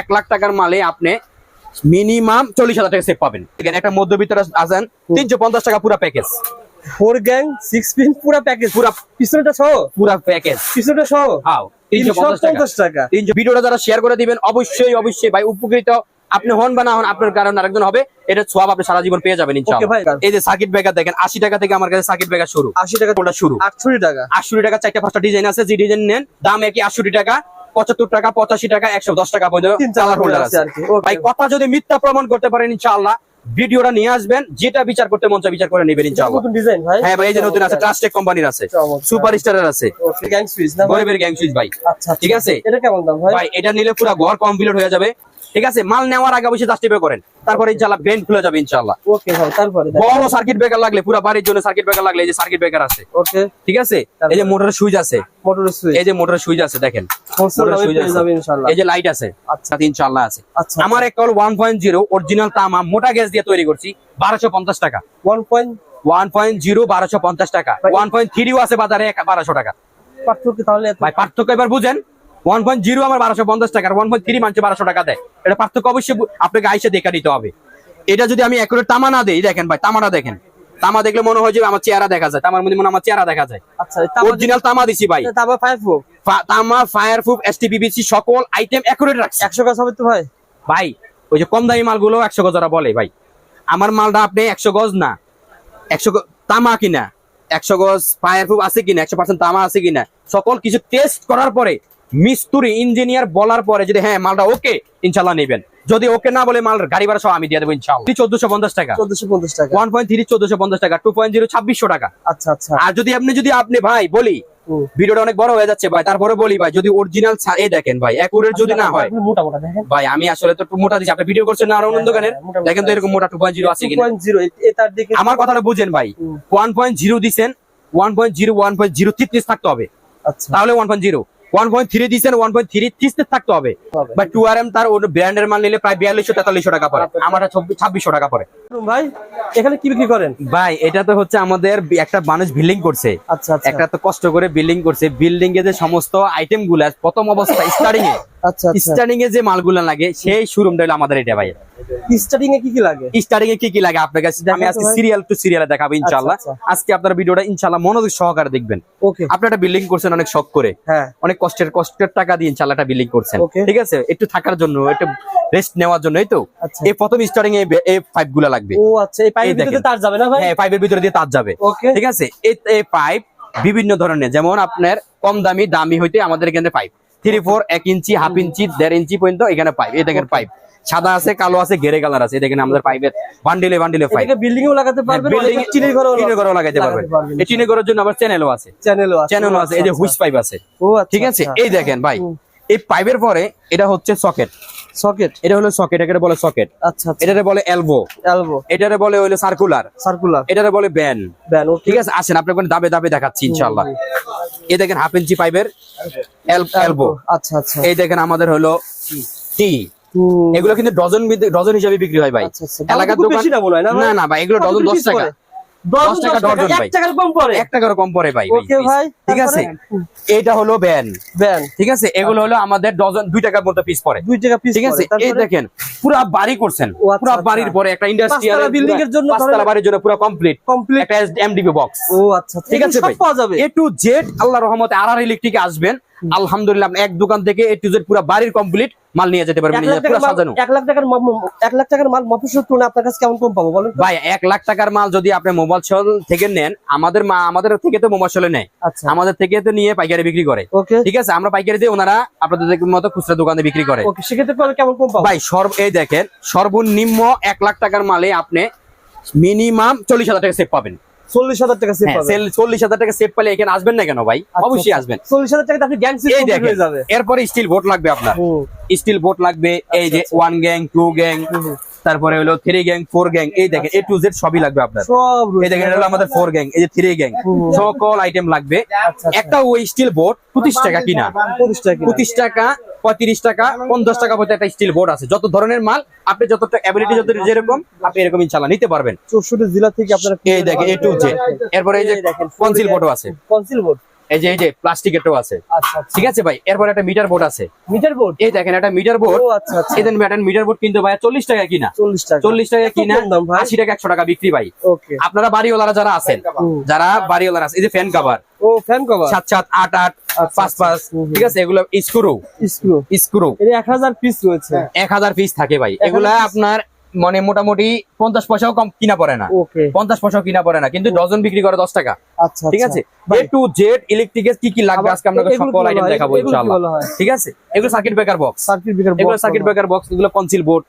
এক লাখ টাকার মালে আপনি মিনিমাম চল্লিশ হাজার টাকা সেভ পাবেন। একটা মধ্যবিত্ত তিনশো পঞ্চাশ টাকা পুরো package four gang six pin পুরো প্যাকেজ পুরা পিছনটা সহ? পুরা প্যাকেজ পিছনটা সহ? তিনশো পঞ্চাশ পঞ্চাশ টাকা। তিনশো ভিডিওটা যারা শেয়ার করে দিবেন অবশ্যই অবশ্যই ভাই উপকৃত আপনি হন বা না হন আপনার কারণে আরেকজন হবে এটা সোয়াব আপনি সারা জীবন পেয়ে যাবেন। এই যে সার্কিট ব্রেকার দেখেন আশি টাকা থেকে আমার কাছে সার্কিট ব্রেকার শুরু। আশি টাকা কোনটা শুরু। আটষট্টি টাকা। আটষট্টি টাকা চারটা পাঁচটা ডিজাইন আছে যে ডিজাইন নেন দাম একই আটষট্টি টাকা পঁচাত্তর টাকা পঁচাশি টাকা একশো দশ টাকা পর্যন্ত. ভাই কথা যদি মিথ্যা প্রমাণ করতে পারেন ইনশাআল্লাহ ভিডিওটা নিয়ে আসবেন যেটা বিচার করতে মন বিচার করে নেবেন ইনশাআল্লাহ। নতুন ডিজাইন ভাই। হ্যাঁ ভাই এই যে নতুন আছে ট্রাস্টেক কোম্পানির আছে চমৎকার। সুপার স্টারের আছে গ্যাং সুইচ না গরিবের গ্যাং সুইচ ভাই। আচ্ছা ঠিক আছে? এটা কেমন দাম ভাই? ভাই এটা নিলে পুরো ঘর কমপ্লিট হয়ে যাবে। ঠিক আছে? মাল নেওয়ার আগে অবশ্যই জাস্টিফাই করেন। তারপরে ইনশাআল্লাহ ব্রেন খুলে যাবে ইনশাআল্লাহ। ওকে ভাই তারপরে বড় সার্কিট ব্রেকার লাগলে পুরো বাড়ির জন্য সার্কিট ব্রেকার লাগলে এই যে সার্কিট ব্রেকার আছে। ওকে ঠিক আছে? এই যে মোটরের সুইচ আছে। মোটর সুইচ এই যে মোটরের সুইচ আছে দেখেন। এই যে লাইট আছে আচ্ছা। সাথে ইনশাআল্লাহ আছে। আচ্ছা। আমার একটা হল ওয়ান পয়েন্ট জিরো অরিজিনাল তামা মোটা গ্যাস দিয়ে তৈরি করছি বারোশো পঞ্চাশ টাকা। 1 ওয়ান পয়েন্ট জিরো বারোশো পঞ্চাশ টাকা। ওয়ান পয়েন্ট থ্রিও আছে বাজারে বারোশো টাকা। পার্থক্য তাহলে ভাই পার্থক্য এবার বুঝেন। ওয়ান পয়েন্ট জিরো আমার বারোশো পঞ্চাশ টাকা ওয়ান পয়েন্ট থ্রি বারোশো টাকা দেয়। এটা পার্থক্য অবশ্যই আপনাকে আইসে দেখা দিতে হবে। এটা যদি আমি তামা না দেই দেখেন ভাই তামাটা দেখেন। তামা দেখলে মনে হয় যে আমার চেহারা দেখা যায় তামার মধ্যে মনে আমার চেহারা দেখা যায়। আচ্ছা অরিজিনাল তামা দিছি ভাই। তারপর 5 প্রো তামা প্রুফ এসটিপিবিসি সকল আইটেম একুরেট রাখছি। 100 কাজ হবে তো ভাই? ভাই ওই যে কম দামি মালগুলো একশো গজ ওরা বলে ভাই। আমার মালটা আপনি একশো গজ না একশো তামা কিনা একশো গজ ফায়ার প্রুফ আছে কিনা একশো পার্সেন্ট তামা আছে কিনা সকল কিছু টেস্ট করার পরে মিস্তুরি ইঞ্জিনিয়ার বলার পরে যদি হ্যাঁ মালটা ওকে ইনশাল্লাহ নেবেন। যদি ওকে না বলে মাল গাড়ি ভাড়া সব আমি দিয়ে দেবো ইনশাল্লাহ চোদ্দশো পঞ্চাশ টাকা। 1450 টাকা। ওয়ান পয়েন্ট থ্রি চোদ্দশো পঞ্চাশ টাকা টু পয়েন্ট জিরো ছাব্বিশশো টাকা। আচ্ছা আচ্ছা। আর যদি আপনি যদি আপনি ভাই বলি। ভিডিওটা অনেক বড় হয়ে যাচ্ছে ভাই তারপরে বলি ভাই যদি অরিজিনাল এই দেখেন ভাই একুরের যদি না হয়। মোটা মোটা দেখেন। ভাই আমি আসলে তো মোটা দিচ্ছি আপনি ভিডিও করছেন না আর গানের হ্যাঁ, মোটা মোটা দেখেন তো এরকম মোটা টু পয়েন্ট জিরো আছে কিনা। 2.0 এ তার দিকে আমার কথাটা বুঝেন ভাই হুম। ওয়ান পয়েন্ট জিরো দিচ্ছেন one point zero one point zero থ্রিস থাকতে হবে। আচ্ছা। তাহলে one point zero. One point three দিচ্ছেন ওয়ান পয়েন্ট থ্রি থাকতে হবে। বা টু আর এম তার ব্র্যান্ডের মাল নিলে প্রায় বিয়াল্লিশশো তেতাল্লিশশো টাকা পড়ে। ছাব্বিশশো টাকা পড়ে। ভাই? এখানে কি বিক্রি করেন? ভাই এটা তো হচ্ছে আমাদের একটা মানুষ বিল্ডিং করছে। আচ্ছা আচ্ছা। একটা তো কষ্ট করে বিল্ডিং করছে। বিল্ডিং এ যে সমস্ত আইটেমগুলা প্রথম অবস্থা স্টার্টিং এ। আচ্ছা স্টার্টিং এ যে মালগুলা লাগে সেই শোরুমটা হলো আমাদের এটা ভাই। স্টার্টিং এ কি কি লাগে? স্টার্টিং এ কি কি লাগে আপনার কাছে? আমি আজকে সিরিয়াল টু সিরিয়ালে দেখাবো ইনশাআল্লাহ। আজকে আপনার ভিডিওটা ইনশাআল্লাহ মনোযোগ সহকারে দেখবেন। ওকে আপনি একটা বিল্ডিং করছেন অনেক শখ করে। হ্যাঁ। অনেক কষ্টের কষ্টের টাকা দিয়ে ইনশাআল্লাহ একটা বিল্ডিং করছেন। ঠিক আছে? একটু থাকার জন্য একটু রেস্ট নেওয়ার জন্য তো। এই প্রথম স্টার্টিং এ পাইপগুলা লাগবে। ও আচ্ছা এই পাইপের। ভিতরে তার যাবে না ভাই? হ্যাঁ পাইপের ভিতরে দিয়ে তার যাবে। ওকে। ঠিক আছে? এই পাইপ বিভিন্ন ধরনের যেমন আপনার কম দামি দামি হইতে আমাদের এখানে পাইপ। থ্রি ফোর এক ইঞ্চি হাফ ইঞ্চি দেড় ইঞ্চি পর্যন্ত এখানে পাইপ। এই দেখেন পাইপ। সাদা আছে কালো আছে গেরে কালার আছে। দেখেন আমাদের পাইপের বান্ডিলে বান্ডিলে পাইপ বিল্ডিং এও লাগাতে পারবেন বিল্ডিং টিনের ঘরেও টিনের ঘরেও লাগাইতে পারবেন। এই টিনের ঘরের জন্য আবার চ্যানেলও আছে। চ্যানেলও আছে চ্যানেলও আছে এই যে হুইস পাইপ আছে। ও আচ্ছা ঠিক আছে? এই দেখেন ভাই এই পাইপের পরে এটা হচ্ছে সকেট সকেট? এটা হলো সকেট এটাকে বলে সকেট। আচ্ছা আচ্ছা। এটারে বলে এলবো। এলবো। এটারে বলে হলো সার্কুলার। সার্কুলার। এটারে বলে ব্যান। ব্যান ঠিক আছে আসেন আপনার কোনো দাবে দাবে দেখাচ্ছি ইনশাল্লাহ এই দেখেন হাফ ইঞ্চি পাইপের এলবো। আচ্ছা আচ্ছা। এই দেখেন আমাদের হলো টি এগুলো কিন্তু ডজন ডজন হিসাবে বিক্রি হয় ভাই। আচ্ছা আচ্ছা। এলাকার দোকান না না ভাই? এগুলো ডজন দশ টাকা। পুরো বাড়ি করছেন। আচ্ছা, পুরো আচ্ছা। বাড়ির পরে একটা ইন্ডাস্ট্রিয়াল পাঁচতলা এর জন্য বাড়ির জন্য পুরো কমপ্লিট কমপ্লিট একটা এমডিবি বক্স ও আচ্ছা ঠিক আছে এ টু জেড আল্লাহ রহমতে আর আর ইলেকট্রিকে আসবেন। আলহামদুলিল্লাহ এক দোকান থেকে এ টু জেড পুরো বাড়ির কমপ্লিট মাল নিয়ে যেতে পারবেন পুরো সাজানো। এক লাখ টাকার মাল এক লাখ টাকার মাল মফসল আপনার কাছে কেমন কম পাবো বলেন? ভাই এক লাখ টাকার মাল যদি আপনি মোবাইল শল থেকে নেন আমাদের মা আমাদের থেকে তো মোবাইল শলে নেয়। আচ্ছা। আমাদের থেকে তো নিয়ে পাইকারি বিক্রি করে। ঠিক আছে আমরা পাইকারি দিয়ে ওনারা আপনাদের মতো খুচরা দোকানে বিক্রি করে। ওকে সেক্ষেত্রে কেমন কম পাবো? ভাই সর্ব এই দেখেন সর্বনিম্ন এক লাখ টাকার মালে আপনি মিনিমাম চল্লিশ হাজার টাকা সেভ পাবেন। চল্লিশ হাজার টাকা সেভ হ্যাঁ, পাবেন সেল- চল্লিশ হাজার টাকা সেভ পেলে এখানে আসবেন না কেন ভাই? আচ্ছা, অবশ্যই আচ্ছা। আসবেন। চল্লিশ হাজার টাকা আপনি গ্যাং হয়ে যাবে। এরপরে স্টিল বোট লাগবে আপনার। স্টিল বোট লাগবে এই যে ওয়ান গ্যাং টু গ্যাং তারপরে হলো থ্রি গ্যাং ফোর গ্যাং এই দেখেন এ টু জেড সবই লাগবে আপনার। এই দেখেন হলো আমাদের ফোর গ্যাং এই যে থ্রি গ্যাং সকল আইটেম লাগবে। আচ্ছা। একটা ওই স্টিল বোট পঁচিশ টাকা কিনা। পঁচিশ টাকা কিনা। পঁচিশ টাকা পঁয়ত্রিশ টাকা পঞ্চাশ টাকা পর্যন্ত একটা স্টিল বোর্ড আছে। যত ধরনের মাল আপনি যতটা অ্যাবিলিটি যত যেরকম আপনি এরকম ইনশাল্লাহ নিতে পারবেন। চৌষট্টি জেলা থেকে আপনারা এই দেখেন এ টু এরপরে এই যে কনসিল বোর্ডও আছে। কনসিল বোর্ড এই যে এই যে প্লাস্টিকেরটাও আছে। ঠিক আছে ভাই? এরপরে একটা মিটার বোর্ড আছে। মিটার বোর্ড এই দেখেন একটা মিটার বোর্ড আচ্ছা আচ্ছা। এই ম্যাডাম মিটার বোর্ড কিন্তু ভাই চল্লিশ টাকা কিনা। চল্লিশ টাকা। চল্লিশ টাকা কিনা কম দাম ভাই? আশি টাকা একশো টাকা বিক্রি ভাই। আপনারা বাড়িওয়ালারা যারা আছেন যারা বাড়িওয়ালারা আছে এই যে ফ্যান কাভার ও ফ্যান কভার সাত সাত আট আট আচ্ছা, পাঁচ পাঁচ হুম, হুম। ঠিক আছে? এগুলো স্ক্রু স্ক্রু স্ক্রু এর এক হাজার পিস রয়েছে। এক হাজার পিস থাকে ভাই। এগুলা আপনার মানে মোটামুটি পঞ্চাশ পয়সাও কম কিনা পড়ে না। পঞ্চাশ পয়সাও কিনা পড়ে না কিন্তু ডজন বিক্রি করে দশ টাকা। আচ্ছা ঠিক আছে? এ টু জেড ইলেকট্রিকের কি কি লাগবে আজকে এগুলো সকল আইটেম দেখাবো ইনশাআল্লাহ। ঠিক আছে? এগুলো circuit breaker box circuit breaker এগুলো সার্কিট ব্রেকার বক্স এগুলো কনসিল বোর্ড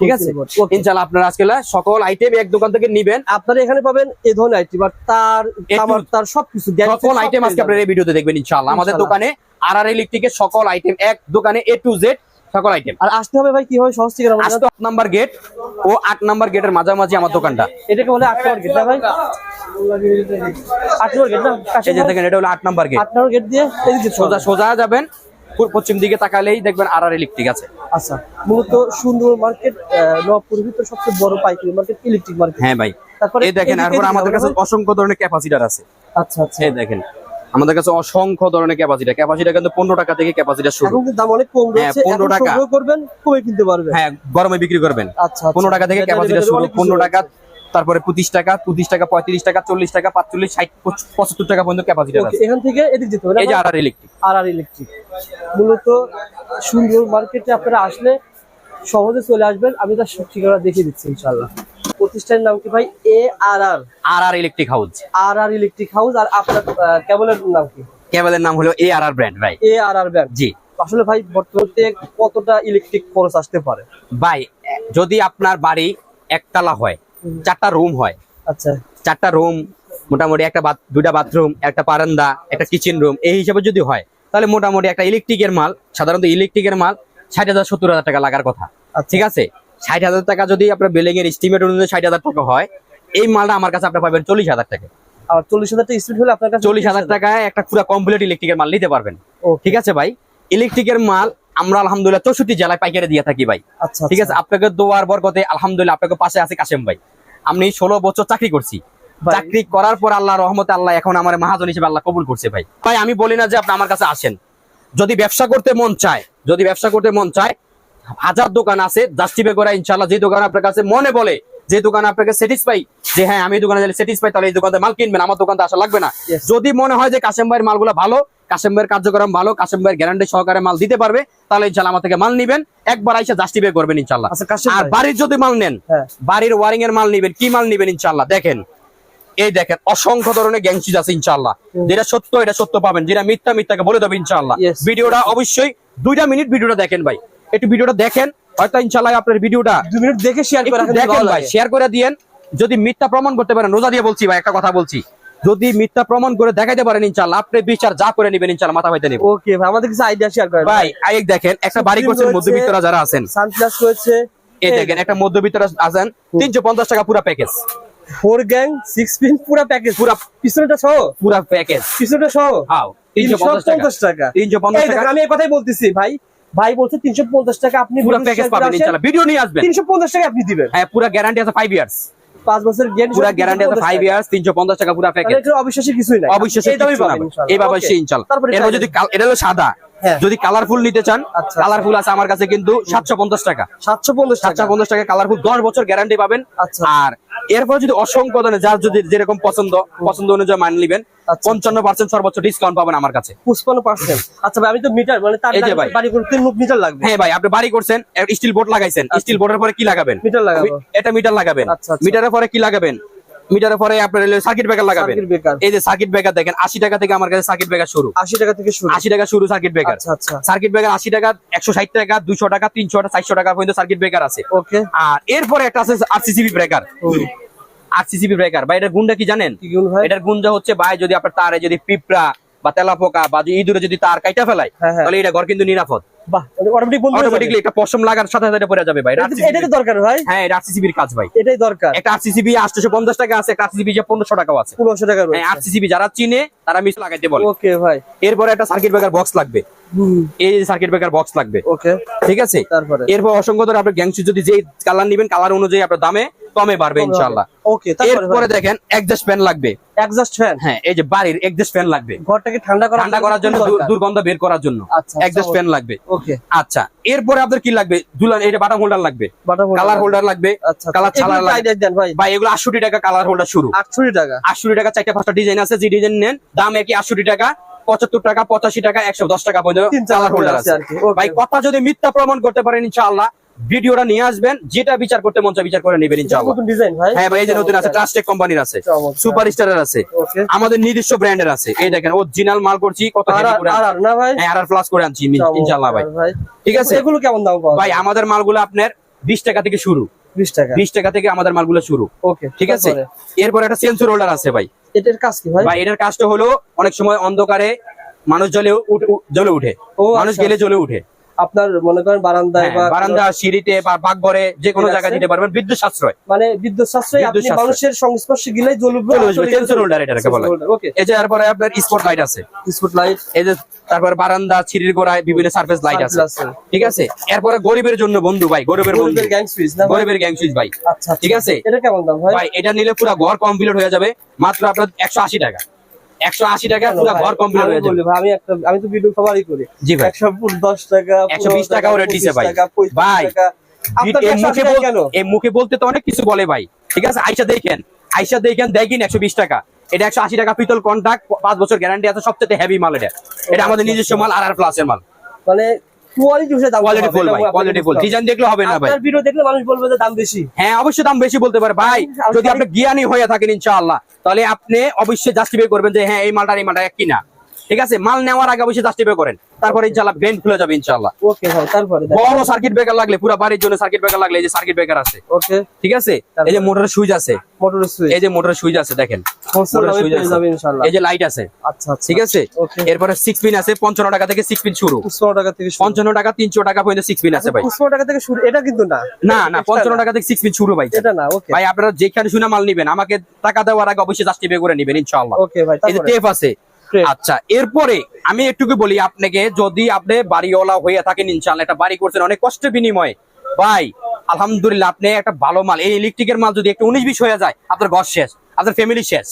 ঠিক আছে. ইনশাআল্লাহ আপনারা আজকে সকল আইটেম এক দোকান থেকে নিবেন। আপনারা এখানে পাবেন এই ধরনের আইটেম আর তার তামার তার সবকিছু সকল আইটেম আজকে আপনারা এই ভিডিওতে দেখবেন ইনশাআল্লাহ। আমাদের দোকানে আর আর ইলেকট্রিকের সকল আইটেম এক দোকানে এ টু জেড সকল আইটেম আর আসতে হবে ভাই কীভাবে? সহজ থেকে আসতো আট নাম্বার গেট ও আট নাম্বার গেটের মাঝামাঝি আমার দোকানটা। এটাকে বলে আট নম্বর গেট না ভাই? আট নম্বর গেট না? এই যে দেখেন এটা হলো আট নাম্বার গেট আট নম্বর গেট দিয়ে সোজা সোজা সোজা যাবেন পশ্চিম দিকে তাকালেই দেখবেন আর আর ইলেকট্রিক আছে। আচ্ছা মূলত সুন্দর মার্কেট নবপুরের ভিতরে সবচেয়ে বড় পাইকারি মার্কেট ইলেকট্রিক মার্কেট হ্যাঁ ভাই। তারপরে এই দেখেন আমাদের কাছে অসংখ্য ধরনের ক্যাপাসিটার আছে। আচ্ছা আচ্ছা। এই দেখেন। আমাদের কাছে অসংখ্য ধরনের ক্যাপাসিটার ক্যাপাসিটা কিন্তু পনেরো টাকা থেকে ক্যাপাসিটার শুরু। দাম অনেক কম হ্যাঁ, রয়েছে 15 এখন টাকা। করবেন কমে কিনতে পারবেন? হ্যাঁ গরমে বিক্রি করবেন। আচ্ছা পনেরো টাকা থেকে ব্যাটারি শুরু পনেরো টাকা তারপরে পঁচিশ টাকা পঁচিশ টাকা পঁয়ত্রিশ টাকা চল্লিশ টাকা পাঁচচল্লিশ ষাট পঁচাত্তর টাকা পর্যন্ত ক্যাপাসিটার Okay, আছে এখান থেকে এদিক যেতে হবে এই যে আর আর ইলেকট্রিক আর আর ইলেকট্রিক মূলত সুন্দর মার্কেটে আপনারা আসলে সহজে চলে আসবেন আমি তার ঠিকানা দেখিয়ে দিচ্ছি ইনশাল্লাহ প্রতিষ্ঠানের নাম কি ভাই? A R R R R electric house R R electric house আর আপনার কেবলের নাম কি? কেবলের নাম হলো এ আর আর ব্র্যান্ড ভাই। এ আর আর ব্যাংক জি। আসলে ভাই বর্তমানে কতটা ইলেকট্রিক খরচ আসতে পারে? ভাই যদি আপনার বাড়ি একতলা হয় চারটা রুম হয় আচ্ছা। চারটা রুম মোটামুটি একটা বাথ- দুইটা বাথরুম একটা বারান্দা একটা কিচেন রুম এই হিসাবে যদি হয় তাহলে মোটামুটি একটা ইলেকট্রিকের মাল সাধারণত ইলেকট্রিকের মাল ষাট হাজার সত্তর হাজার টাকা লাগার কথা। আচ্ছা। ঠিক আছে? ষাট হাজার টাকা যদি আপনার বিল্ডিং এর এস্টিমেট অনুযায়ী ষাট হাজার টাকা হয় এই মালটা আমার কাছে আপনি পাবেন চল্লিশ হাজার টাকা। আর চল্লিশ হাজার টাকা স্পিড হলে আপনার কাছে চল্লিশ হাজার টাকায় একটা পুরো কমপ্লিট ইলেকট্রিকের মাল নিতে পারবেন. ঠিক আছে ভাই? ইলেকট্রিকের মাল আমরা আলহামদুলিল্লাহ চৌষট্টি জেলায় পাইকারি দিয়ে থাকি ভাই। আচ্ছা ঠিক আছে? আপনাকে দোয়ার বরকতে আলহামদুলিল্লাহ আপনাকে পাশে আছে কাশেম ভাই। আমি ষোলো বছর চাকরি করছি। চাকরি করার পর আল্লাহ রহমতে আল্লাহ এখন আমার মাহাজন হিসেবে আল্লাহ কবুল করছে ভাই। ভাই আমি বলি না যে আপনি আমার কাছে আসেন। যদি ব্যবসা করতে মন চায় যদি ব্যবসা করতে মন চায় হাজার দোকান আছে জাস্টিফাই করা ইনশাল্লাহ যে দোকান আপনার কাছে মনে বলে যে দোকান আপনাকে স্যাটিসফাই যে হ্যাঁ আমি দোকানে গেলে স্যাটিসফাই তাহলে এই দোকানে মাল কিনবেন আমার দোকানতে আসা লাগবে না। যদি মনে হয় যে কাশেম ভাইয়ের মালগুলো ভালো কাশেম ভাইয়ের কার্যক্রম ভালো কাশেম ভাইয়ের গ্যারান্টি সহকারে মাল দিতে পারবে তাহলে ইনশাল্লাহ আমার থেকে মাল নিবেন একবার আইসা জাস্টিফাই করবেন ইনশাল্লাহ আচ্ছা আর বাড়ির যদি মাল নেন হ্যাঁ। বাড়ির ওয়ারিং এর মাল নিবেন কি মাল নিবেন ইনশাল্লাহ দেখেন এই দেখেন অসংখ্য ধরনের গ্যাংসিজ আছে ইনশাল্লাহ যেটা সত্য এটা সত্য পাবেন যেটা মিথ্যা মিথ্যাকে বলে দেবে ইনশাল্লাহ ভিডিওটা অবশ্যই দুইটা মিনিট ভিডিওটা দেখেন ভাই। একটু ভিডিওটা দেখেন হয়তো ইনশাল্লাহ আপনার ভিডিওটা দুই মিনিট দেখে শেয়ার করে দেখেন ভাই শেয়ার করে দিয়েন। যদি মিথ্যা প্রমাণ করতে পারেন রোজা দিয়ে বলছি ভাই একটা কথা বলছি। যদি মিথ্যা প্রমাণ করে দেখাইতে পারেন ইনশাল্লাহ আপনি বিচার যা করে নেবেন ইনশাল্লাহ মাথা পাইতে নেবেন ওকে ভাই আমাদের কিছু আইডিয়া শেয়ার করেন। ভাই আরেক দেখেন একটা বাড়ি করছেন মধ্যবিত্তরা যারা আছেন। সানপ্লাস রয়েছে এই দেখেন একটা মধ্যবিত্তরা আছেন তিনশো পঞ্চাশ টাকা পুরা package four gang six pin পুরো প্যাকেজ পুরা পিছনেটা সহ? পুরা প্যাকেজ পিছনেটা সহ? হাও তিনশো পঞ্চাশ টাকা। টাকা। তিনশো পঞ্চাশ এই দেখেন, টাকা। আমি এই কথাই বলতেছি ভাই ভাই বলছে তিনশো পঞ্চাশ টাকা আপনি পুরো প্যাকেজ পাবেন ইনশাআল্লাহ ভিডিও নিয়ে আসবেন। তিনশো পঞ্চাশ টাকা আপনি দিবেন। হ্যাঁ পুরো গ্যারান্টি আছে ফাইভ ইয়ার্স পাঁচ বছর গ্যারান্টি পুরো গ্যারান্টি আছে ফাইভ ইয়ার্স তিনশো পঞ্চাশ টাকা পুরো প্যাকেজ অবশ্যই কিছুই নাই। অবশ্যই এই ইনশাআল্লাহ। এইভাবে যদি কাল- এটা হলো সাদা। যদি কালারফুল নিতে চান আচ্ছা। কালারফুল আছে আমার কাছে কিন্তু সাতশো পঞ্চাশ টাকা। সাতশো পঞ্চাশ সাতশো টাকা পঞ্চাশ টাকা কালারফুল দশ বছর গ্যারান্টি পাবেন। আচ্ছা। আর এরপর যদি অসংখ্য ধরনের যার যদি যেরকম পছন্দ পছন্দ অনুযায়ী মান নিবেন আচ্ছা। পঞ্চান্ন পার্সেন্ট সর্বোচ্চ ডিসকাউন্ট পাবেন আমার কাছে। পুষ্পান্ন পার্সেন্ট আচ্ছা ভাই আমি তো মিটার মানে তার যে ভাই। বাড়ি করতে মিটার লাগবে। হ্যাঁ ভাই আপনি বাড়ি করছেন স্টিল বোর্ড লাগাইছেন। স্টিল বোর্ডের পরে কি লাগাবেন? মিটার লাগাবো। এটা মিটার লাগাবেন। আচ্ছা, আচ্ছা। মিটারের পরে কি লাগাবেন? মিটারের পরে আপনার সার্কিট ব্রেকার লাগাবেন। এই যে সার্কিট ব্রেকার দেখেন আশি টাকা থেকে আমার কাছে সার্কিট ব্রেকার শুরু। আশি টাকা থেকে শুরু। আশি টাকা শুরু সার্কিট ব্রেকার সার্কিট ব্রেকার আশি টাকা একশো ষাট টাকা দুশো টাকা তিনশো টাকা চারশো টাকা পর্যন্ত সার্কিট ব্রেকার আছে। ওকে আর এরপরে একটা আছে আরসিসিবি ব্রেকার আরসিসিবি ব্রেকার বা এটার গুণটা কি জানেন? এটার গুণটা হচ্ছে ভাই যদি আপনার তারে যদি পিঁপড়া বা তেলা পোকা বা ইঁদুরে যদি তার কাইটা ফেলায় হ্যাঁ, হ্যাঁ। তাহলে এটা ঘর কিন্তু নিরাপদ। বাহ অটোমেটিক বন্ধ অটোমেটিকলি একটা পশম লাগার সাথে সাথে পড়ে যাবে ভাই এটা তো- দরকার ভাই। হ্যাঁ এটা আরসিসিবির কাজ ভাই। এটাই দরকার। একটা আরসিসিবি আটশো পঞ্চাশ টাকা আছে একটা আরসিসিবি যে পনেরোশো টাকাও আছে। টাকা হ্যাঁ আরসিসিবি যারা চিনে তারা মিস লাগাইতে বলে। ওকে ভাই। এরপরে একটা সার্কিট ব্রেকার বক্স লাগবে। এই সার্কিট ব্রেকার বক্স লাগবে। ওকে ঠিক আছে? তারপরে? এরপর অসংখ্য ধরে আপনার গ্যাংসি যদি যে কালার নিবেন কালার অনুযায়ী আপনার দামে কমে বাড়বে ইনশাআল্লাহ। ওকে তারপরে দেখেন এক্সস্ট ফ্যান লাগবে। এক্সস্ট ফ্যান হ্যাঁ এই যে বাড়ির এক্সস্ট ফ্যান লাগবে। ঘরটাকে ঠান্ডা করার ঠান্ডা করার জন্য দুর্গন্ধ বের করার জন্য আচ্ছা ফ্যান লাগবে। ওকে আচ্ছা এরপরে আপনার কি লাগবে? দুলান এটা বাটাম হোল্ডার লাগবে। কালার হোল্ডার লাগবে। আচ্ছা কালার লাগবে। ভাই। ভাই এগুলো আটষট্টি টাকা কালার হোল্ডার শুরু। 68 টাকা। আটষট্টি টাকা চারটা পাঁচটা ডিজাইন আছে যে ডিজাইন নেন দাম একই আটষট্টি টাকা। পঁচাত্তর টাকা পঁচাশি টাকা একশো দশ টাকা পর্যন্ত হোল্ডার আছে. ভাই কথা যদি মিথ্যা প্রমাণ করতে পারেন ইনশাআল্লাহ ভিডিওটা নিয়ে আসবেন যেটা বিচার করতে মন বিচার করে নেবেন ইনশাআল্লাহ। ভাই। হ্যাঁ ভাই এই যে নতুন আছে ট্রাস্টেক কোম্পানির আছে সুপার স্টারের আছে আমাদের নিজস্ব ব্র্যান্ডের আছে। এই দেখেন অরিজিনাল মাল করছি কত হ্যাঁ আর প্লাস করে আনছি ইনশাআল্লাহ ভাই। ঠিক আছে? এগুলো কেমন দাম ভাই আমাদের মালগুলো আপনার বিশ টাকা থেকে শুরু। 20 টাকা। বিশ টাকা থেকে আমাদের মালগুলো শুরু। ওকে ঠিক আছে? এরপর একটা সেন্সর হোল্ডার আছে ভাই। এটার কাজ কি ভাই? ভাই এটার কাজটা হলো অনেক সময় অন্ধকারে মানুষ জ্বলে জ্বলে উঠে। ও, মানুষ আচ্ছা। গেলে জ্বলে উঠে। আপনার মনে করেন বারান্দায় হ্যাঁ, বা বারান্দা সিঁড়িতে বা পাকঘরে যে কোনো জায়গায়। দিতে পারবেন। বিদ্যুৎ সাশ্রয়। মানে বিদ্যুৎ সাশ্রয় আপনি মানুষের সংস্পর্শে গেলেই জ্বলবে sensor holder এটাকে বলে। ওকে এই যে তারপরে আপনার স্পট লাইট আছে। স্পট লাইট এই যে তারপরে বারান্দা সিঁড়ির গোড়ায় বিভিন্ন সার্ফেস লাইট আছে। ঠিক আছে? এরপরে গরিবের জন্য বন্ধু ভাই গরিবের বন্ধু। গরিবের গ্যাং সুইচ না ভাই? গরিবের গ্যাং সুইচ ভাই। আচ্ছা ঠিক আছে? এটা কেমন দাম ভাই? ভাই এটা নিলে পুরো ঘর কমপ্লিট হয়ে যাবে। মাত্র আপনার একশো আশি টাকা। একশো আশি টাকা পুরো ঘর কমপ্লিট হয়ে যাবে। আমি একটা আমি তো ভিডিও সবারই করি। জি ভাই। একশো দশ টাকা 120 পনেরো টাকাও দিছে ভাই। ভাই, এই মুখে বলতে তো অনেক কিছু বলে ভাই। ঠিক আছে আইসা দেখেন। আইসা দেখেন দেখেন একশো বিশ টাকা। এটা একশো আশি টাকা পিতল কন্ট্যাক্ট পাঁচ বছর গ্যারান্টি আছে সবচেয়ে হেভি মাল এটা। এটা আমাদের নিজস্ব মাল আর আর প্লাসের মাল। মানে কোয়ালিটি হিসেবে দাম কোয়ালিটি ফুল ভাই কোয়ালিটি ফুল ডিজাইন দেখলে হবে না ভাই। আপনার ভিডিও দেখলে মানুষ বলবে যে দাম বেশি। হ্যাঁ অবশ্যই দাম বেশি বলতে পারে। ভাই যদি আপনি জ্ঞানী হয়ে থাকেন ইনশাআল্লাহ তাহলে আপনি অবশ্যই জাস্টিফাই করবেন যে হ্যাঁ এই মালটা এই মালটা এক কিনা। ঠিক আছে? মাল নেওয়ার আগে অবশ্যই জাস্টিফাই করেন। তারপরে ইনশাআল্লাহ ব্রেন খুলে যাবে ইনশাআল্লাহ। ওকে ভাই তারপরে বড় সার্কিট ব্রেকার লাগলে পুরো বাড়ির জন্য সার্কিট ব্রেকার লাগলে এই যে সার্কিট ব্রেকার আছে। ওকে ঠিক আছে? এই যে মোটরের সুইচ আছে। মোটর সুইচ এই যে মোটরের সুইচ আছে দেখেন। মোটরের সুইচ আছে। যাবে ইনশাআল্লাহ। এই যে লাইট আছে। আচ্ছা আচ্ছা। ঠিক আছে? এরপরে সিক্স পিন আছে পঞ্চান্ন টাকা থেকে সিক্স পিন শুরু। 100 টাকা থেকে শুরু। পঞ্চান্ন টাকা তিনশো টাকা পর্যন্ত সিক্স পিন আছে ভাই। 100 টাকা থেকে শুরু এটা কিন্তু না। না না পঞ্চান্ন টাকা থেকে সিক্স পিন শুরু ভাই। এটা না ওকে ভাই আপনারা যেখানে শুনে মাল নিবেন আমাকে টাকা দেওয়ার আগে অবশ্যই জাস্টিফাই করে নিবেন ইনশাআল্লাহ। ওকে ভাই এই যে টেপ আছে। আচ্ছা এরপরে আমি একটুকু বলি আপনাকে, যদি আপনি বাড়িওয়ালা হয়ে থাকেন, ইনশাআল্লাহ একটা বাড়ি করছেন, অনেক কষ্টের বিনিময়ে। ভাই, আলহামদুলিল্লাহ, আপনি একটা ভালো মাল, এই ইলেকট্রিকের মাল যদি একটু উনিশ বিশ হয়ে যায়, আপনার ঘর শেষ, আপনার ফ্যামিলি শেষ।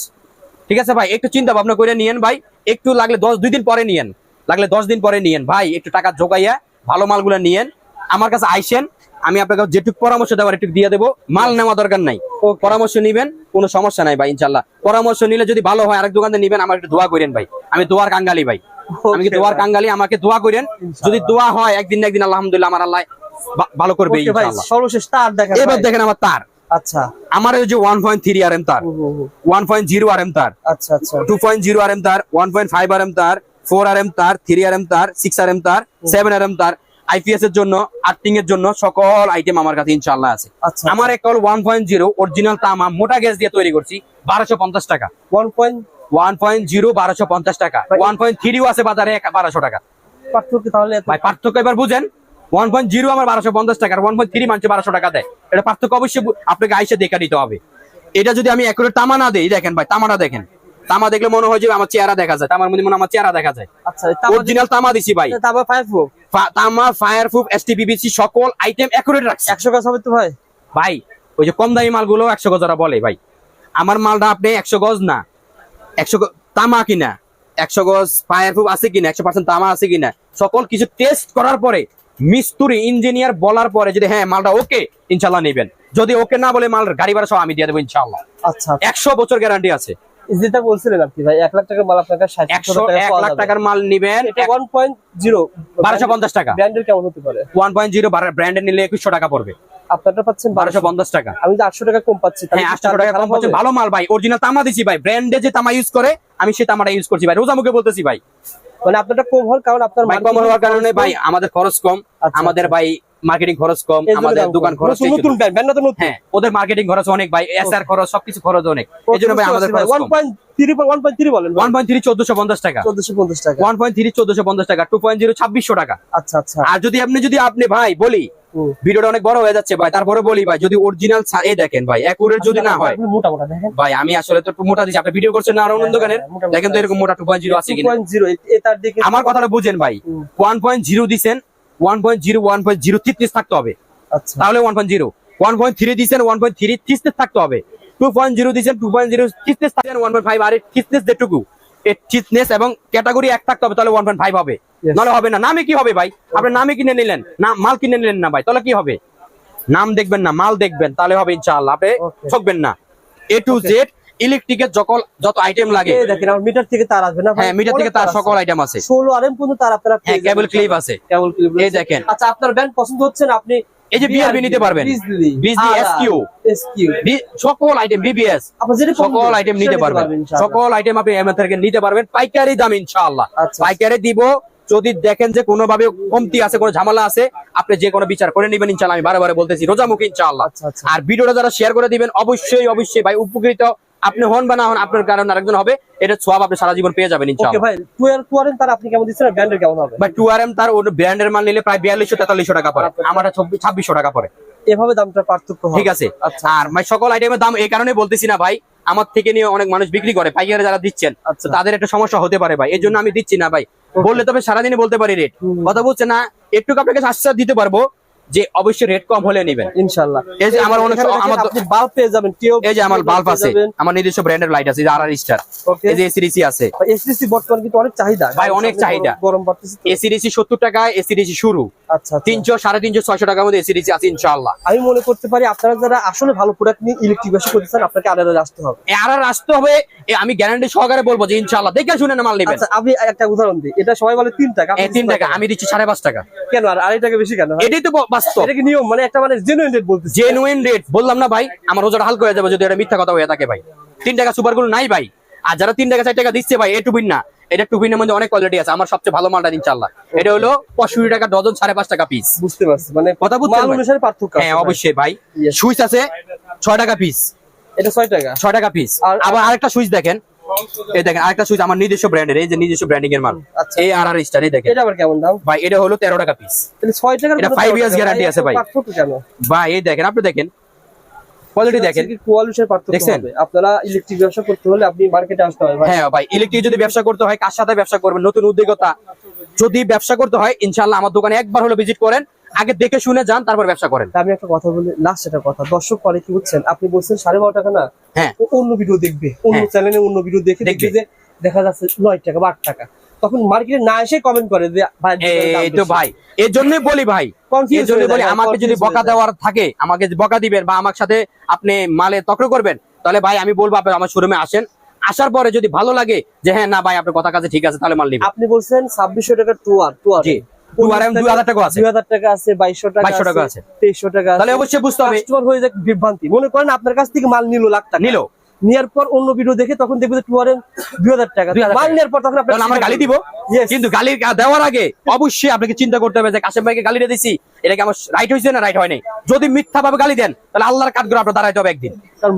ঠিক আছে ভাই, একটু চিন্তা ভাবনা করে নিয়েন ভাই, একটু লাগলে দশ, দুই দিন পরে নিয়েন, লাগলে দশ দিন পরে নিয়েন। ভাই, একটু টাকা জোগাইয়া ভালো মালগুলো নিয়েন, আমার কাছে আইসেন আমি আপনাকে যেটুকু পরামর্শ দেওয়ার একটু দিয়ে দেবো। মাল নেওয়া দরকার নাই. পরামর্শ নিবেন কোনো সমস্যা নাই ভাই ইনশাল্লাহ। পরামর্শ নিলে যদি ভালো হয় আরেক দোকানে নিবেন আমার একটু দোয়া করেন ভাই। আমি দোয়ার কাঙ্গালি ভাই। আমি কি দোয়ার কাঙ্গালি? আমাকে দোয়া করেন। যদি দোয়া হয় একদিন একদিন আলহামদুলিল্লাহ আমার আল্লাহ ভালো করবে সর্বশেষ তার দেখেন এবার দেখেন আমার তার। আচ্ছা। আমার এই যে one point three R M তার। One point zero R M তার। আচ্ছা আচ্ছা। Two point zero R M তার one point five R M তার ফোর আর এম তার থ্রি আর এম তার সিক্স আর এম তার সেভেন আর এম তার। আইপিএস এর জন্য আর্টিং এর জন্য সকল আইটেম আমার কাছে ইনশাল্লাহ আছে। আচ্ছা আমার একটা হল ওয়ান পয়েন্ট জিরো অরিজিনাল তামা মোটা গ্যাস দিয়ে তৈরি করছি বারোশো পঞ্চাশ টাকা। One point one point zero বারোশো পঞ্চাশ টাকা। ওয়ান পয়েন্ট থ্রিও আছে বাজারে বারোশো টাকা। পার্থক্য তাহলে ভাই পার্থক্য এবার বুঝেন ওয়ান পয়েন্ট জিরো আমার বারোশো পঞ্চাশ টাকা ওয়ান পয়েন্ট থ্রি মানছে বারোশো টাকা দেয়। এটা পার্থক্য অবশ্যই আপনাকে আইসে দেখা নিতে হবে। এটা যদি আমি একরে তামা না দিই দেখেন ভাই তামাটা দেখেন। তামা দেখলে মনে হয় যে আমার চেহারা দেখা যায় তামার মধ্যে মনে আমার চেহারা দেখা যায়। আচ্ছা অরিজিনাল তামা দিছি ভাই। তারপর ফাইভ প্রুফ? ফা- তামা ফায়ার প্রুফ এসটিপিবিসি সকল আইটেম অ্যাকুরেট রাখছি। একশো গাছ হবে তো ভাই? ভাই ওই যে কম দামি মালগুলো একশো গজ ওরা বলে ভাই। আমার মালটা আপনি একশো গজ না একশো গ- তামা কিনা একশো গজ ফায়ার প্রুফ আছে কিনা একশো পার্সেন্ট তামা আছে কিনা সকল কিছু টেস্ট করার পরে মিস্ত্রি ইঞ্জিনিয়ার বলার পরে যদি হ্যাঁ মালটা ওকে ইনশাল্লাহ নেবেন। যদি ওকে না বলে মাল গাড়ি ভাড়া সব আমি দিয়ে দেবো ইনশাল্লাহ। আচ্ছা একশো বছর গ্যারান্টি আছে। যেটা বলছিলেন আপনি ভাই এক লাখ টাকার মাল আপনার কাছে এক লাখ টাকার মাল নিবেন ওয়ান পয়েন্ট জিরো বারোশো পঞ্চাশ টাকা। ব্র্যান্ডের কেমন হতে পারে? ওয়ান পয়েন্ট জিরো ব্র্যান্ডের নিলে একুশশো টাকা পড়বে। আপনারটা পাচ্ছেন বারোশো। পঞ্চাশ টাকা। আমি যে আটশো টাকা কম পাচ্ছি হ্যাঁ আটশো টাকা কম ভালো মাল ভাই অরিজিনাল তামা দিছি ভাই। ব্র্যান্ডে যে তামা ইউজ করে আমি সেই তামাটা ইউজ করছি ভাই। রোজা মুখে বলতেছি ভাই। মানে আপনারটা কম হওয়ার কারণ আপনার কম হওয়ার কারণে ভাই আমাদের খরচ কম। আচ্ছা, আমাদের ভাই মার্কেটিং খরচ কম আমাদের দোকান খরচ নতুন- হ্যাঁ ওদের মার্কেটিং খরচ অনেক ভাই এসআর খরচ সবকিছু খরচ অনেক। এই জন্য ভাই আমাদের খরচ বলেন টাকা। টাকা। টাকা টাকা। আচ্ছা আচ্ছা। আর যদি আপনি যদি আপনি ভাই বলি ভিডিওটা অনেক বড় হয়ে যাচ্ছে ভাই তারপরে বলি ভাই যদি অরিজিনাল এ দেখেন ভাই একুরেট যদি না হয়। মোটা মোটা দেখেন। ভাই আমি আসলে তো মোটা দিচ্ছি আপনি ভিডিও করছেন না আর অন্য দোকানের? হ্যাঁ, মোটা মোটা দেখেন তো এরকম মোটা আছে কিনা। আমার কথাটা বুঝেন ভাই হুম। ওয়ান পয়েন্ট জিরো দিচ্ছেন one point zero one point zero থ্রিস থাকতে হবে। আচ্ছা। তাহলে one point zero one point three দিচ্ছেন ওয়ান পয়েন্ট থ্রি থ্রিস থাকতে হবে। টু পয়েন্ট জিরো দিচ্ছেন টু পয়েন্ট জিরো থ্রিস থাকছেন ওয়ান পয়েন্ট ফাইভ আর থ্রিসনেস যেটুকু থিকনেস এবং ক্যাটাগরি এক থাকতে হবে তাহলে ওয়ান পয়েন্ট ফাইভ হবে. নাহলে হবে না। নামে কি হবে ভাই? আপনি নামে কিনে নিলেন? না মাল কিনে নিলেন না ভাই। তাহলে কি হবে? নাম দেখবেন না মাল দেখবেন তাহলে হবে ইনশাআল্লাহ। আপনি ঠকবেন না। এ টু জেড ইলেকট্রিকের যখন যত আইটেম লাগে। দেখেন আমার মিটার থেকে তার আসবে না হ্যাঁ মিটার থেকে তার সকল আইটেম আছে। ষোলো আর এম পর্যন্ত তার আপনারা হ্যাঁ কেবল ক্লিপ আছে। কেবল ক্লিপ এই দেখেন। আচ্ছা আপনার ব্যান্ড পছন্দ হচ্ছে না আপনি এই যে BRB নিতে পারবেন। বিজলি SQ SQ সকল আইটেম বিবিএস সকল আইটেম নিতে পারবেন। সকল আইটেম আপনি থেকে নিতে পারবেন। পাইকারি দাম ইনশাআল্লাহ। আচ্ছা। পাইকারি দিব। যদি দেখেন যে কোনোভাবে কমতি আছে কোনো ঝামেলা আছে আপনি যে কোনো বিচার করে নেবেন ইনশাআল্লাহ। আমি বারে বারে বলতেছি রোজামুখী ইনশাআল্লাহ। আচ্ছা, আচ্ছা। আর ভিডিওটা যারা শেয়ার করে দিবেন অবশ্যই অবশ্যই ভাই উপকৃত আপনি হন বা না হন আপনার কারণে আরেকজন হবে এটা সব আপনি সারা জীবন পেয়ে যাবেন ইনশাআল্লাহ। ভাই টুয়েলভ তার আপনি কেমন দিচ্ছেন ব্র্যান্ডের কেমন হবে? বাট টু তার ওর ব্র্যান্ডের মাল নিলে প্রায় বিয়াল্লিশশো তেতাল্লিশশো টাকা পড়ে। আমার ছাব্বিশশো টাকা পড়ে। এভাবে দামটা পার্থক্য ঠিক আছে। আচ্ছা। আর ভাই সকল আইটেমের দাম এই কারণে বলতেছি না ভাই আমার থেকে নিয়ে অনেক মানুষ বিক্রি করে পাইকারে যারা দিচ্ছেন আচ্ছা। তাদের একটা সমস্যা হতে পারে ভাই এই জন্য আমি দিচ্ছি না ভাই। বললে তবে সারাদিনে বলতে পারি রেট কথা বলছে না একটু আপনাকে আশ্বাস দিতে পারব যে অবশ্যই রেট কম হলে নেবেন। ইনশাআল্লাহ। এই যে আমার অনেক- আমার বাল্ব পেয়ে যাবেন কেউ এই যে আমার বাল্ব আছে আমার নিজস্ব ব্র্যান্ডের লাইট আছে আর আর স্টার এই যে এসিডিসি আছে। এসডিসি বর্তমানে কিন্তু অনেক চাহিদা। ভাই, অনেক চাহিদা। গরম- গরম পড়তেছে তো। এসিডিসি সত্তর টাকা এসিডিসি শুরু। আচ্ছা আচ্ছা। তিনশো সাড়ে তিনশো ছয়শো টাকার মধ্যে এসিডিসি আছে ইনশাআল্লাহ। আমি মনে করতে পারি আপনারা যারা আসলে ভালো প্রোডাক্ট নিয়ে ইলেকট্রিক ব্যবসা আপনাকে আলাদা আসতে হবে। আর আর আসতে হবে। আমি গ্যারান্টি সহকারে বলব যে ইনশাআল্লাহ। দেখে শুনে না মাল নেবেন। আচ্ছা আমি একটা উদাহরণ দিই। এটা সবাই বলে তিন টাকা তিন টাকা আমি দিচ্ছি সাড়ে পাঁচ টাকা। কেন আর আড়াই টাকা বেশি কেন? এটাই তো বাস্তব। এটা কি নিয়ম? মানে একটা মানে জেনুইন রেট বলতেছি। জেনুইন রেট বললাম না ভাই আমার রোজাটা হালকা হয়ে যাবে যদি এটা মিথ্যা কথা হয়ে থাকে ভাই। তিন টাকা সুপারগুলো নাই ভাই। আর যারা তিন টাকা চার টাকা দিচ্ছে ভাই এ টুবিন না। এটা টুবিনের মধ্যে অনেক কোয়ালিটি আছে আমার সবচেয়ে ভালো মালটা ইনশাল্লাহ এটা হলো পঁয়ষট্টি টাকা ডজন সাড়ে পাঁচ টাকা পিস বুঝতে পারছি মানে কথা পার্থক্য হ্যাঁ অবশ্যই ভাই। সুইচ আছে ছয় টাকা পিস এটা ছয় টাকা? ছয় টাকা পিস আবার আরেকটা সুইচ দেখেন। এই দেখেন আরেকটা সুইচ আমার নিজস্ব ব্র্যান্ডের এই যে নিজস্ব ব্র্যান্ডিং এর মাল। আচ্ছা। এই আর আর স্টার এই দেখেন। এটা আবার কেমন দাম? ভাই এটা হলো তেরো টাকা পিস তাহলে ছয় টাকার এটা মধ্যে five তেরো years টাকা। guarantee আছে ভাই। ভাই এই দেখেন আপনি দেখেন কোয়ালিটি দেখেন। কোয়ালিটির পার্থক্য? হবে। আপনারা ইলেকট্রিক ব্যবসা করতে হলে আপনি মার্কেটে আসতে হবে ভাই। হ্যাঁ ভাই ইলেকট্রিক যদি ব্যবসা করতে হয় কার সাথে ব্যবসা করবেন? নতুন উদ্যোগতা যদি ব্যবসা করতে হয় ইনশাল্লাহ আমার দোকানে একবার হলো ভিজিট করেন। আগে দেখে শুনে যান তারপর ব্যবসা করেন। আমি একটা কথা বলি লাস্ট একটা কথা। দর্শক পরে কি বুঝছেন? আপনি বলছেন সাড়ে বারো টাকা না? হ্যাঁ। অন্য ভিডিও দেখবে। অন্য। চ্যানেলে অন্য ভিডিও দেখে দেখবে। যে দেখা যাচ্ছে নয় টাকা বা আট টাকা। তখন মার্কেটে না এসে কমেন্ট করে যে ভাই এই তো ভাই এর জন্যই বলি ভাই বলি আমাকে যদি বকা দেওয়ার থাকে আমাকে বকা দিবেন বা আমার সাথে আপনি মালে তক্র করবেন তাহলে ভাই আমি বলব আপনি আমার শোরুমে আসেন। আসার পরে যদি ভালো লাগে যে হ্যাঁ না ভাই আপনার কথা কাছে ঠিক আছে তাহলে মাল নিবেন আপনি বলছেন ছাব্বিশশো টাকা টুয়ার টুয়ার জি। টুয়ার এম 2000 টাকা আছে। টাকা আছে টাকা টাকা আছে। টাকা তাহলে অবশ্যই বুঝতে হবে। কাস্টমার হয়ে যায় বিভ্রান্তি। মনে করেন আপনার কাছ থেকে মাল নিল লাখ টাকা। নিলো। নেওয়ার পর অন্য ভিডিও দেখে তখন দেখবে যে টুয়ারে দুই হাজার টাকা। মাল নেওয়ার পর তখন আপনার আমরা গালি দিব। কিন্তু গালি দেওয়ার আগে অবশ্যই আপনাকে চিন্তা করতে হবে যে কাশেম ভাইকে গালিটা দিছি। এটা কি আমার রাইট হয়েছে না রাইট হয়নি যদি মিথ্যা ভাবে গালি দেন তাহলে আল্লাহর কাঠ করে আপনার দাঁড়াইতে হবে একদিন।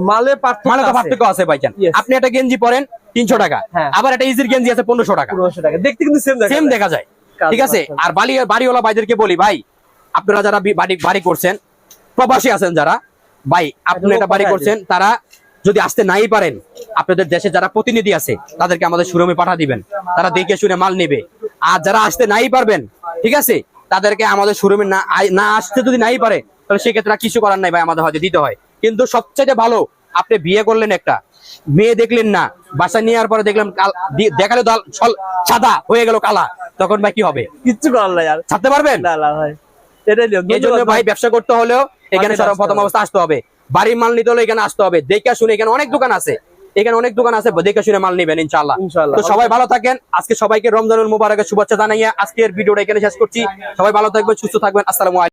মালের পার্থক্য আছে। পার্থক্য আছে ভাইজান। আপনি একটা গেঞ্জি পরেন তিনশো টাকা। হ্যাঁ। আবার একটা ইজির গেঞ্জি আছে পনেরোশো টাকা। পনেরোশো টাকা। দেখতে কিন্তু সেম দেখা যায়। কাজ ঠিক আছে আর বাড়ি বাড়িওয়ালা ভাইদেরকে বলি ভাই আপনারা যারা বাড়ি বাড়ি করছেন প্রবাসী আছেন যারা ভাই আপনি একটা বাড়ি করছেন তারা যদি আসতে নাই পারেন আপনাদের দেশে যারা প্রতিনিধি আছে তাদেরকে আমাদের শোরুমে পাঠা দিবেন। তারা দেখে শুনে মাল নেবে। আর যারা আসতে নাই পারবেন ঠিক আছে তাদেরকে আমাদের শোরুমে না না আসতে যদি নাই পারে তাহলে সেক্ষেত্রে কিছু করার নাই ভাই আমাদের হয়তো দিতে হয়। কিন্তু সবচেয়ে ভালো আপনি বিয়ে করলেন একটা মেয়ে দেখলেন না বাসা নেওয়ার পরে দেখলাম দেখালে সাদা হয়ে গেল কালা। তখন ভাই কি হবে? কিচ্ছু করার নাই আর। ছাড়তে পারবেন? না না ভাই। এটাই এই জন্য ভাই ব্যবসা করতে হলেও এখানে সর্বপ্রথম আসতে হবে। অবস্থা আসতে হবে। বাড়ির মাল নিতে হলে এখানে আসতে হবে। দেখে শুনে এখানে অনেক দোকান আছে। এখানে অনেক দোকান আছে দেখে শুনে মাল নেবেন ইনশাল্লাহ। তো সবাই ভালো থাকেন। আজকে সবাইকে রমজানুল মুবারকের শুভেচ্ছা জানাইয়া আজকের ভিডিওটা এখানে শেষ করছি। সবাই ভালো থাকবেন সুস্থ থাকবেন। আসসালামু